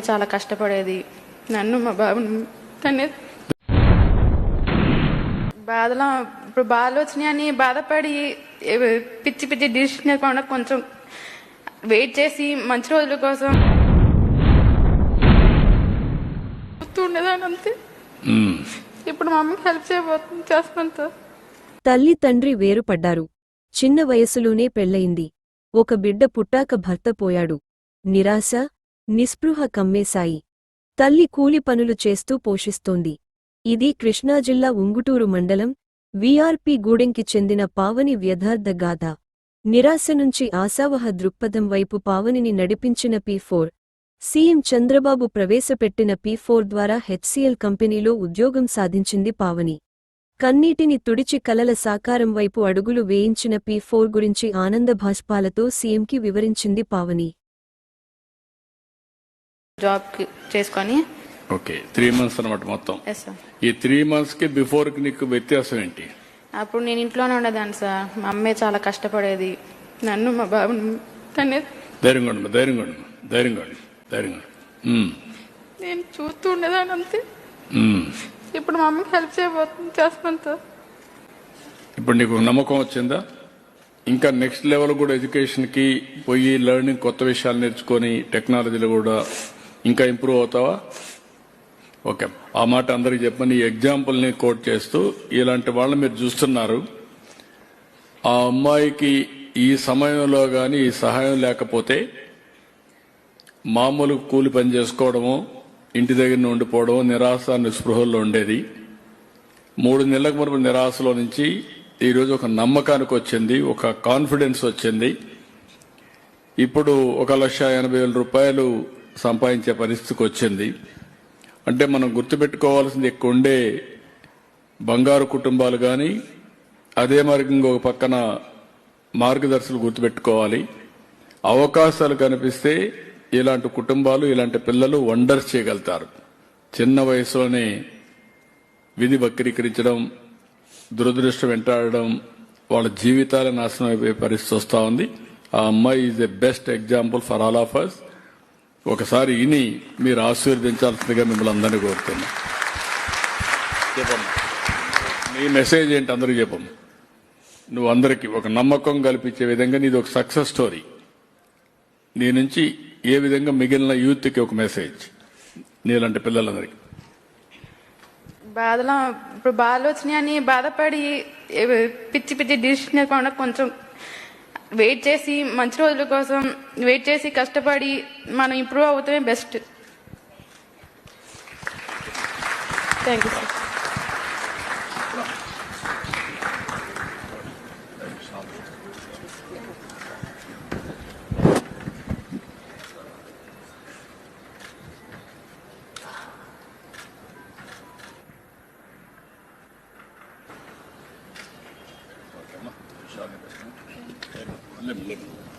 అమ్మే చాలా కష్టపడేది. నన్ను మా బాబుని తనే బాధలో ఇప్పుడు బాధలు వచ్చినాయని బాధపడి పిచ్చి పిచ్చి డిసిషన్ తీసుకోకుండా కొంచెం వెయిట్ చేసి మంచి రోజుల కోసం ఉండేదాన్ని అంతే. ఇప్పుడు మా అమ్మకి హెల్ప్ చేయబోతుంది చేస్తాను సార్ తల్లి తండ్రి వేరుపడ్డారు. చిన్న వయసులోనే పెళ్ళయింది ఒక బిడ్డ పుట్టాక భర్త పోయాడు. నిరాశ నిస్పృహ కమ్మేశాయి. తల్లి కూలి పనులు చేస్తూ పోషిస్తోంది. ఇది కృష్ణాజిల్లా ఉంగుటూరు మండలం వీఆర్పి గూడెంకి చెందిన పావని వ్యథార్థ గాథ. నిరాశ నుంచి ఆశావహ దృక్పథం వైపు పావనిని నడిపించిన పి ఫోర్. సీఎం చంద్రబాబు ప్రవేశపెట్టిన పి ఫోర్ ద్వారా హెచ్సిఎల్ కంపెనీలో ఉద్యోగం సాధించింది పావని. కన్నీటిని తుడిచి కలల సాకారం వైపు అడుగులు వేయించిన పి ఫోర్ గురించి ఆనందభాష్పాలతో సీఎంకి వివరించింది పావని. జాబ్ చేసుకొని. ఓకే త్రీ మంత్స్ అనమాట మొత్తం. ఎస్ సార్ ఈ త్రీ మంత్స్కి బిఫోర్కి నీకు వ్యత్యాసం ఏంటి? అప్పుడు నేను ఇంట్లోనే ఉండేదాన్ని సార్ మా అమ్మే చాలా కష్టపడేది. నన్ను మా బాబుని తనే ధైర్యంగా ఉండు ధైర్యంగా ధైర్యంగా ఉండు ధైర్యంగా ఉండు. ఉమ్. నేను చూస్తూ ఉండేదాన్ని అంతే. ఉమ్. ఇప్పుడు మా అమ్మకి హెల్ప్ చేయబోతుంది చేస్తాను సార్ ఇప్పుడు నీకు నమ్మకం వచ్చిందా? ఇంకా నెక్స్ట్ లెవెల్ కూడా ఎడ్యుకేషన్కి పోయి లెర్నింగ్ కొత్త విషయాలు నేర్చుకొని టెక్నాలజీలో కూడా ఇంకా ఇంప్రూవ్ అవుతావా? ఓకే ఆ మాట అందరికి చెప్పని ఈ ఎగ్జాంపుల్ కోట్ చేస్తూ ఇలాంటి వాళ్ళని మీరు చూస్తున్నారు. ఆ అమ్మాయికి ఈ సమయంలో కానీ ఈ సహాయం లేకపోతే మామూలు కూలి పని చేసుకోవడము ఇంటి దగ్గర ఉండిపోవడం నిరాశ నిస్పృహల్లో ఉండేది. మూడు నెలలకు మునుపు నిరాశలో నుంచి ఈరోజు ఒక నమ్మకానికి వచ్చింది ఒక కాన్ఫిడెన్స్ వచ్చింది. ఇప్పుడు ఒక లక్ష ఎనభై వేల రూపాయలు సంపాదించే పరిస్థితికి వచ్చింది. అంటే మనం గుర్తుపెట్టుకోవాల్సింది ఎక్కువ ఉండే బంగారు కుటుంబాలు కానీ అదే మార్గంగా ఒక పక్కన మార్గదర్శకులు గుర్తుపెట్టుకోవాలి. అవకాశాలు కనిపిస్తే ఇలాంటి కుటుంబాలు ఇలాంటి పిల్లలు వండర్స్ చేయగలుగుతారు. చిన్న వయసులోనే విధి వక్రీకరించడం దురదృష్టం వెంటాడడం వాళ్ళ జీవితాల నాశనం అయిపోయే పరిస్థితి వస్తూ ఉంది. ఆ అమ్మాయి is a best example for all of us ఒకసారి ఇని మీరు ఆశీర్వదించాల్సిందిగా మిమ్మల్ని అందరినీ కోరుతున్నా చెప్పమ్మ. నీ మెసేజ్ ఏంటి అందరూ చెప్పమ్మ. నువ్వు అందరికీ ఒక నమ్మకం కల్పించే విధంగా నీది ఒక సక్సెస్ స్టోరీ నీ నుంచి ఏ విధంగా మిగిలిన యూత్కి ఒక మెసేజ్ నీలాంటి పిల్లలందరికీ. బాధలో ఇప్పుడు బాధలు వచ్చినాయని బాధపడి ఏ- పిచ్చి పిచ్చి డిసిషన్ కొంచెం వెయిట్ చేసి మంచి రోజుల కోసం వెయిట్ చేసి కష్టపడి మనం improve అవుతామే best. Thank you sir Let me look.